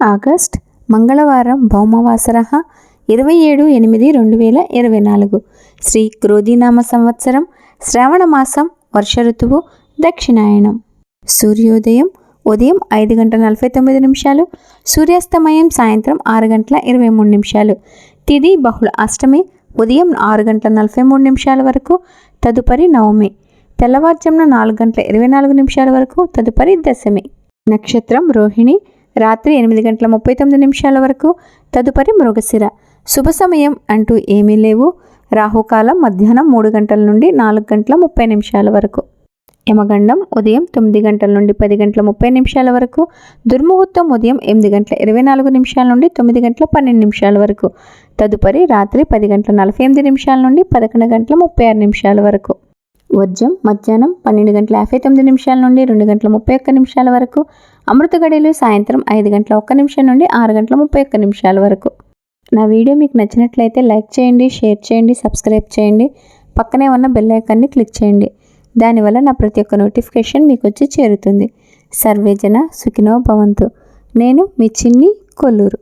August మంగళవారం భౌమవాసర ఇరవై ఏడు ఎనిమిది రెండు వేల ఇరవై నాలుగు. శ్రీ క్రోధీనామ సంవత్సరం శ్రావణ మాసం వర్ష ఋతువు దక్షిణాయనం. సూర్యోదయం ఉదయం ఐదు గంటల నలభై తొమ్మిది నిమిషాలు సూర్యాస్తమయం సాయంత్రం ఆరు గంటల ఇరవై మూడు నిమిషాలు. తిది బహుళ అష్టమి ఉదయం ఆరు గంటల నలభై మూడు నిమిషాల వరకు తదుపరి నవమి. తెల్లవారుజామున నాలుగు గంటల ఇరవై నాలుగు నిమిషాల వరకు తదుపరి దశమి. నక్షత్రం రోహిణి రాత్రి ఎనిమిది గంటల ముప్పై తొమ్మిది నిమిషాల వరకు తదుపరి మృగశిర. శుభ సమయం అంటూ ఏమీ లేవు. రాహుకాలం మధ్యాహ్నం మూడు గంటల నుండి నాలుగు గంటల ముప్పై నిమిషాల వరకు. యమగండం ఉదయం తొమ్మిది గంటల నుండి పది గంటల ముప్పై నిమిషాల వరకు. దుర్ముహూర్తం ఉదయం ఎనిమిది గంటల ఇరవై నాలుగు నిమిషాల నుండి తొమ్మిది గంటల పన్నెండు నిమిషాల వరకు. తదుపరి రాత్రి పది గంటల నలభై ఎనిమిది నిమిషాల నుండి పదకొండు గంటల ముప్పై ఆరు నిమిషాల వరకు. వర్జం మధ్యాహ్నం పన్నెండు గంటల యాభై తొమ్మిది నిమిషాల నుండి రెండు గంటల ముప్పై ఒక్క నిమిషాల వరకు అమృత గడియలు సాయంత్రం ఐదు గంటల ఒక్క నిమిషం నుండి ఆరు గంటల ముప్పై ఒక్క నిమిషాల వరకు. నా వీడియో మీకు నచ్చినట్లయితే లైక్ చేయండి షేర్ చేయండి సబ్స్క్రైబ్ చేయండి పక్కనే ఉన్న బెల్ ఐకాన్ని క్లిక్ చేయండి. దానివల్ల నా ప్రతి ఒక్క నోటిఫికేషన్ మీకు వచ్చి చేరుతుంది. సర్వేజన సుఖినో భవంతు. నేను మీ చిన్ని కొల్లూరు.